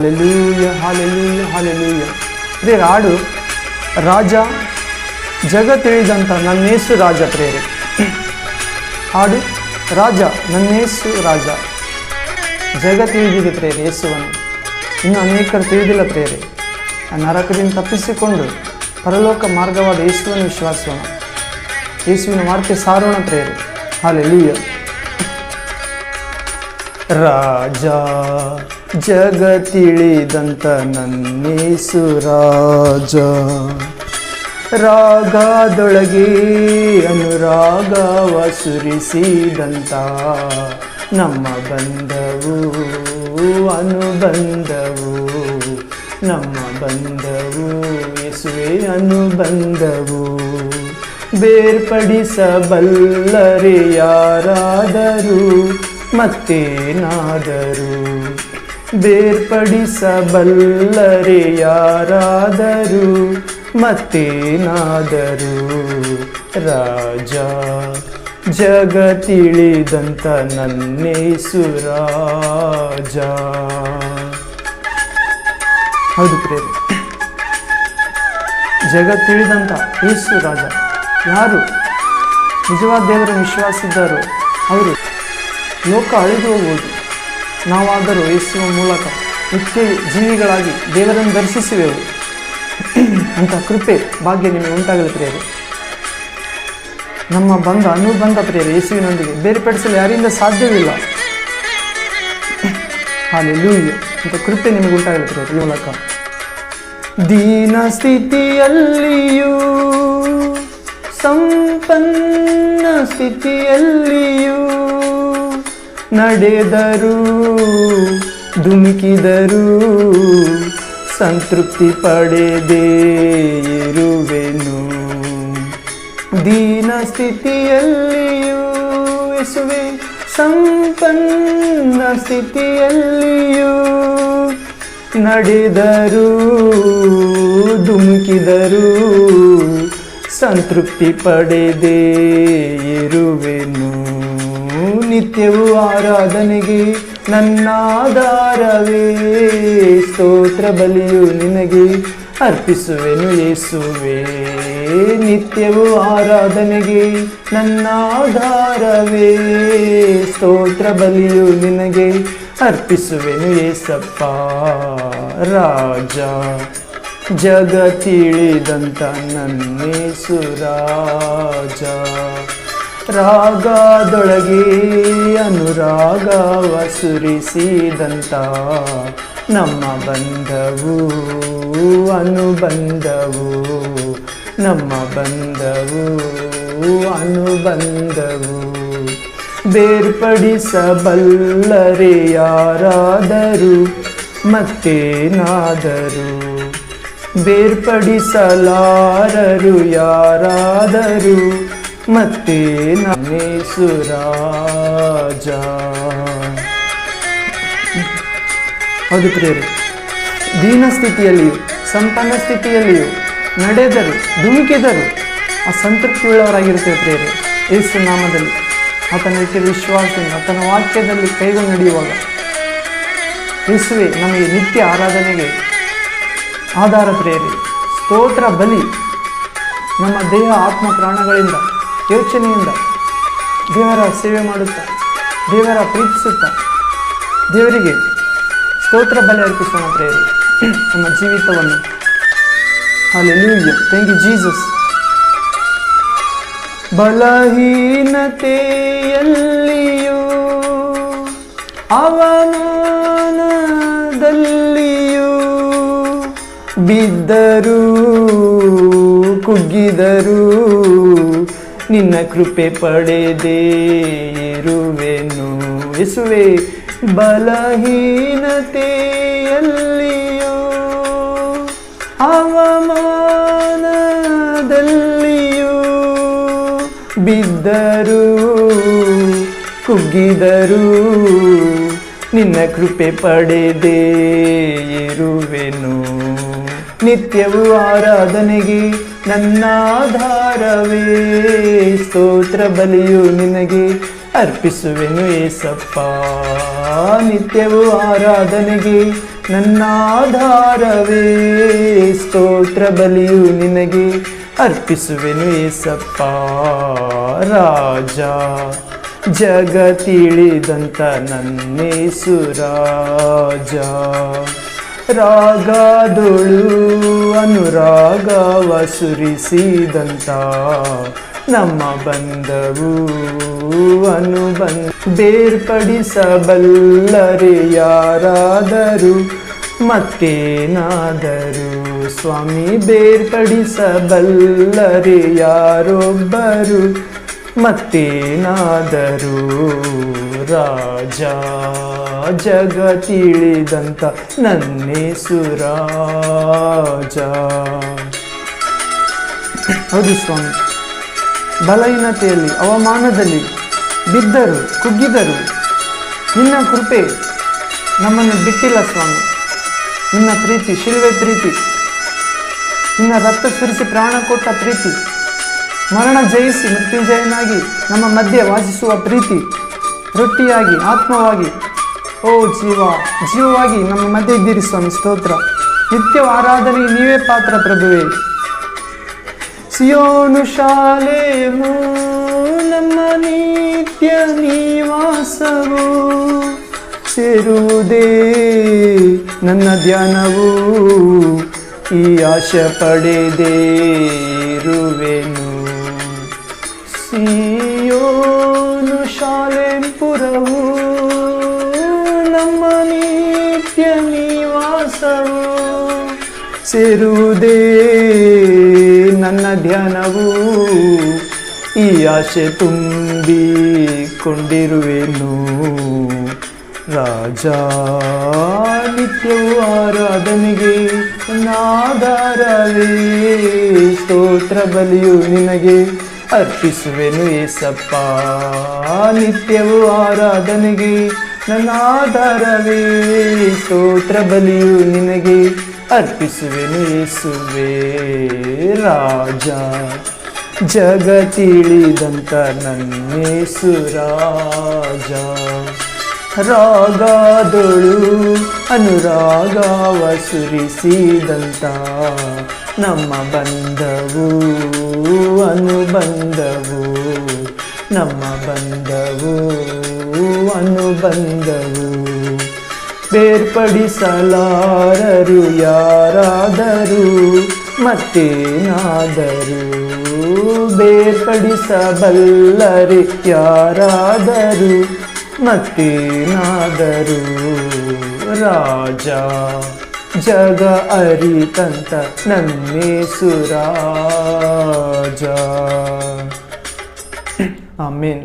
Hallelujah hallelujah hallelujah ಪ್ರೇರ ಹಾಡು ರಾಜ ಜಗ ತಿಳಿದಂಥ ನನ್ನೇಸು ರಾಜ ಪ್ರೇರೆ ಹಾಡು ರಾಜ ನನ್ನೇಸು ರಾಜ ಜಗ ತಿಳಿದಿದೆ ಪ್ರೇರೆ ಯೇಸುವನ್ನು ಇನ್ನು ಅನೇಕರು ತಿಳಿದಿಲ್ಲ ಪ್ರೇರೆ ಆ ನರಕದಿಂದ ತಪ್ಪಿಸಿಕೊಂಡು ಪರಲೋಕ ಮಾರ್ಗವಾದ ಯೇಸುವನ್ನು ವಿಶ್ವಾಸೋಣ ಯೇಸುವಿನ ವಾರ್ತೆ ಸಾರೋಣ ಪ್ರೇರೆ ಹಾಲೆಲೂಯ ರಾಜ ಜಗ ತಿಳಿದಂತ ನನ್ನೇಸು ರಾಜ. ರಾಗದೊಳಗೆ ಅನುರಾಗವ ಸುರಿಸಿದಂತ ನಮ್ಮ ಬಂಧವು ಅನುಬಂಧವು, ನಮ್ಮ ಬಂಧವು ಯೇಸುವೆ ಅನುಬಂಧವು. ಬೇರ್ಪಡಿಸಬಲ್ಲರೆ ಯಾರಾದರೂ ಮತ್ತೇನಾದರೂ ಬೇರ್ಪಡಿಸಬಲ್ಲರೆ ಯಾರಾದರೂ, ಮತ್ತೇನಾದರೂ? ರಾಜ ಜಗ ತಿಳಿದಂತ ನನ್ನೇ ರಾಜ. ಹೌದು ಪ್ರೇರೆ ಜಗ ತಿಳಿದಂಥ ಯೇಸು ರಾಜ. ಯಾರು? ನಿಜವಾದ ದೇವರ ವಿಶ್ವಾಸಿದ್ದರು. ಅವರು ಲೋಕ ಅಳಿದು ಹೋಗುವುದು. ನಾವಾದರೂ ಯೇಸುವ ಮೂಲಕ ನಿತ್ಯ ಜೀವಿಗಳಾಗಿ ದೇವರನ್ನು ದರ್ಶಿಸುವೆವು. ಅಂತ ಕೃಪೆ, ಭಾಗ್ಯ ನಿಮಗೆ ಉಂಟಾಗಲಿ ಪ್ರಿಯರು. ನಮ್ಮ ಬಂಧ ಅನುಬಂಧ ಪ್ರಿಯರು, ಯೇಸುವಿನೊಂದಿಗೆ ಬೇರ್ಪಡಿಸಲು ಯಾರಿಂದ ಸಾಧ್ಯವಿಲ್ಲ. ಹಾಲೆಲೂಯ್ಯ. ಅಂತ ಕೃಪೆ ನಿಮಗೆ ಉಂಟಾಗಲಿ ಪ್ರಿಯರು, ಈ ಮೂಲಕ. ದೀನ ಸ್ಥಿತಿಯಲ್ಲಿಯೂ ಸಂಪನ್ನ ಸ್ಥಿತಿಯಲ್ಲಿಯೂ ನಡೆದರು, ಧುಮುಕಿದರು, ಸಂತೃಪ್ತಿ ಪಡೆದೇ ಇರುವೆನು. ದೀನ ಸ್ಥಿತಿಯಲ್ಲಿಯೂ ಎಸುವೆ ಸಂಪನ್ನ ಸ್ಥಿತಿಯಲ್ಲಿಯೂ ನಡೆದರು, ಧುಮುಕಿದರು, ಸಂತೃಪ್ತಿ ಪಡೆದೇ ಇರುವೆನು. ನಿತ್ಯವೂ ಆರಾಧನೆಗೆ ನನ್ನಾಧಾರವೇ. ಸ್ತೋತ್ರ ಬಲಿಯು ನಿನಗೆ ಅರ್ಪಿಸುವೆನು ಯೇಸುವೆ ನಿತ್ಯವೂ ಆರಾಧನೆಗೆ ನನ್ನಾಧಾರವೇ. ಸ್ತೋತ್ರ ಬಲಿಯು ನಿನಗೆ ಅರ್ಪಿಸುವೆನು ಏಸಪ್ಪ. ರಾಜ ಜಗ ತಿಳಿದಂತ ನನ್ನೇಸು ರಾಜ. ರಾಗದೊಳಗೆ ಅನುರಾಗವ ಸುರಿಸಿದಂತ ನಮ್ಮ ಬಂಧವು ಅನುಬಂಧವು ನಮ್ಮ ಬಂಧವು ಅನುಬಂಧವು. ಬೇರ್ಪಡಿಸಬಲ್ಲರೆ ಯಾರಾದರೂ ಮತ್ತೇನಾದರೂ? ಬೇರ್ಪಡಿಸಲಾರರು ಯಾರಾದರೂ? ಮತ್ತೆ ಸುರಾಜ ಹೌದು ಪ್ರಿಯರು ದೀನ ಸ್ಥಿತಿಯಲ್ಲಿಯೂ, ಸಂಪನ್ನ ಸ್ಥಿತಿಯಲ್ಲಿಯೂ ನಡೆದರು, ಧುಮುಕಿದರು ಆ ಸಂತೃಪ್ತಿಯುಳ್ಳವರಾಗಿರುತ್ತೆ ಪ್ರಿಯರೇ. ಯೇಸು ನಾಮದಲ್ಲಿ, ಆತನ ಇಟ್ಟಿರುವ ವಿಶ್ವಾಸದಿಂದ, ಆತನ ವಾಕ್ಯದಲ್ಲಿ ಕೈಗೊಂಡು ನಡೆಯುವಾಗ ಯೇಸುವೆ, ನಮಗೆ ನಿತ್ಯ ಆರಾಧನೆಗೆ ಆಧಾರ ಪ್ರೇರಿ ಸ್ತೋತ್ರ, ಬಲಿ, ನಮ್ಮ ದೇಹ, ಆತ್ಮ, ಪ್ರಾಣಗಳಿಂದ ಯೋಚನೆಯಿಂದ ದೇವರ ಸೇವೆ ಮಾಡುತ್ತಾ, ದೇವರ ಪ್ರೀತಿಸುತ್ತಾ, ದೇವರಿಗೆ ಸ್ತೋತ್ರ ಬಲೆ ಅರ್ಪಿಸೋಣ ಪ್ರೇರಿ ನಮ್ಮ ಜೀವಿತವನ್ನು. ಅಲ್ಲಿ ಥ್ಯಾಂಕ್ ಯು ಜೀಸಸ್ ಬಲಹೀನತೆಯಲ್ಲಿಯೂ, ಅವಮಾನದಲ್ಲಿಯೂ ಬಿದ್ದರೂ, ಕುಗ್ಗಿದರು ನಿನ್ನ ಕೃಪೆ ಪಡೆದೇ ಇರುವೆನು. ಎಸುವೆ ಬಲಹೀನತೆಯಲ್ಲಿಯೂ ಅವಮಾನದಲ್ಲಿಯೂ ಬಿದ್ದರು ಕುಗ್ಗಿದರು ನಿನ್ನ ಕೃಪೆ ಪಡೆದೇ ಇರುವೆನು. ನಿತ್ಯವೂ ಆರಾಧನೆಗೆ ನನ್ನಾಧಾರವೇ. ಸ್ತೋತ್ರ ಬಲಿಯು ನಿನಗೆ ಅರ್ಪಿಸುವೆನು ಏಸಪ್ಪ. ನಿತ್ಯವೂ ಆರಾಧನೆಗೆ ನನ್ನಾಧಾರವೇ. ಸ್ತೋತ್ರ ಬಲಿಯು ನಿನಗೆ ಅರ್ಪಿಸುವೆನು ಏಸಪ್ಪ. ರಾಜ ಜಗ ತಿಳಿದಂತ ನನ್ನೇಸು ರಾಜ. ರಾಗದೊಳು ಅನುರಾಗವ ಸುರಿಸಿದಂತ ನಮ್ಮ ಬಂಧವು ಅನುಬಂಧ. ಬೇರ್ಪಡಿಸಬಲ್ಲರೆ ಯಾರಾದರೂ ಮತ್ತೇನಾದರೂ? ಸ್ವಾಮಿ ಬೇರ್ಪಡಿಸಬಲ್ಲರೆ ಯಾರೊಬ್ಬರು? ಮತ್ತೇನಾದರೂ ರಾಜ ಜಗ ತಿಳಿದಂತ ನನ್ನೇ ಸುರಾಜ ಹೌದು ಸ್ವಾಮಿ. ಬಲಹೀನತೆಯಲ್ಲಿ, ಅವಮಾನದಲ್ಲಿ ಬಿದ್ದರು, ಕುಗ್ಗಿದರು ನಿನ್ನ ಕೃಪೆ ನಮ್ಮನ್ನು ಬಿಟ್ಟಿಲ್ಲ ಸ್ವಾಮಿ. ನಿನ್ನ ಪ್ರೀತಿ, ಶಿಲ್ವೆ ಪ್ರೀತಿ, ನಿನ್ನ ರಕ್ತ ಸುರಿಸಿ ಪ್ರಾಣ ಕೊಟ್ಟ ಪ್ರೀತಿ ಮರಣ ಜಯಿಸಿ ಮೃತ್ಯುಂಜಯನಾಗಿ ನಮ್ಮ ಮಧ್ಯೆ ವಾಸಿಸುವ ಪ್ರೀತಿ ರೊಟ್ಟಿಯಾಗಿ ಆತ್ಮವಾಗಿ, ಓ ಜೀವ, ಜೀವವಾಗಿ ನಮ್ಮ ಮಧ್ಯೆ ಇದ್ದೀರಿ ಸ್ವಾಮಿ, ಸ್ತೋತ್ರ. ನಿತ್ಯ ಆರಾಧನೆಗೆ ನೀವೇ ಪಾತ್ರ ಪ್ರಭುವೆ. ಸಿಯೋನು ಶಾಲೆ ನಮ್ಮ ನಿತ್ಯ ನಿವಾಸವು ಸೇರುವುದೇ ನನ್ನ ಧ್ಯಾನವೂ ಈ ಆಶೆ ಪಡೆದೇ ಇರುವೆನು ಸಿಯೋನು ಶಾಲೆಂಪುರವು, ನಮ್ಮ ನಿತ್ಯ ನಿವಾಸವು. ಸೇರುವುದೇ ನನ್ನ ಧ್ಯಾನವು, ಈ ಆಶೆ ತುಂಬಿಕೊಂಡಿರುವೆನು. ರಾಜ, ನಿತ್ಯವೂ ಆರಾಧನೆಗೆ ನಾದಾರವೇ ಸ್ತೋತ್ರ ಬಲಿಯು ನಿನಗೆ. ಅರ್ಪಿಸುವೆನು ಏಸಪ್ಪ. ನಿತ್ಯವು ಆರಾಧನೆಗೆ ನನ್ನ ಆಧಾರವೇ ಸ್ತೋತ್ರ ಬಲಿಯು ನಿನಗೆ ಅರ್ಪಿಸುವೆನು ಏಸುವೆ. ರಾಜ ಜಗ ತಿಳಿದಂತ ನನ್ನೇಸು ರಾಜ. ರಾಗದೊಳು ಅನುರಾಗವ ಸುರಿಸಿದಂತ ನಮ್ಮ ಬಂಧವು. ಅನುಬಂಧವು ನಮ್ಮ ಬಂಧವು ಅನುಬಂಧವು ಬೇರ್ಪಡಿಸಲಾರರು ಯಾರಾದರೂ ಮತ್ತೇನಾದರೂ. ಬೇರ್ಪಡಿಸಬಲ್ಲರೆ ಯಾರಾದರೂ ಮತ್ತೇನಾದರೂ. ರಾಜ ಜಗ ಅರಿತಂತ ನನ್ನೇಸು ರಾಜ ಆಮೇನ್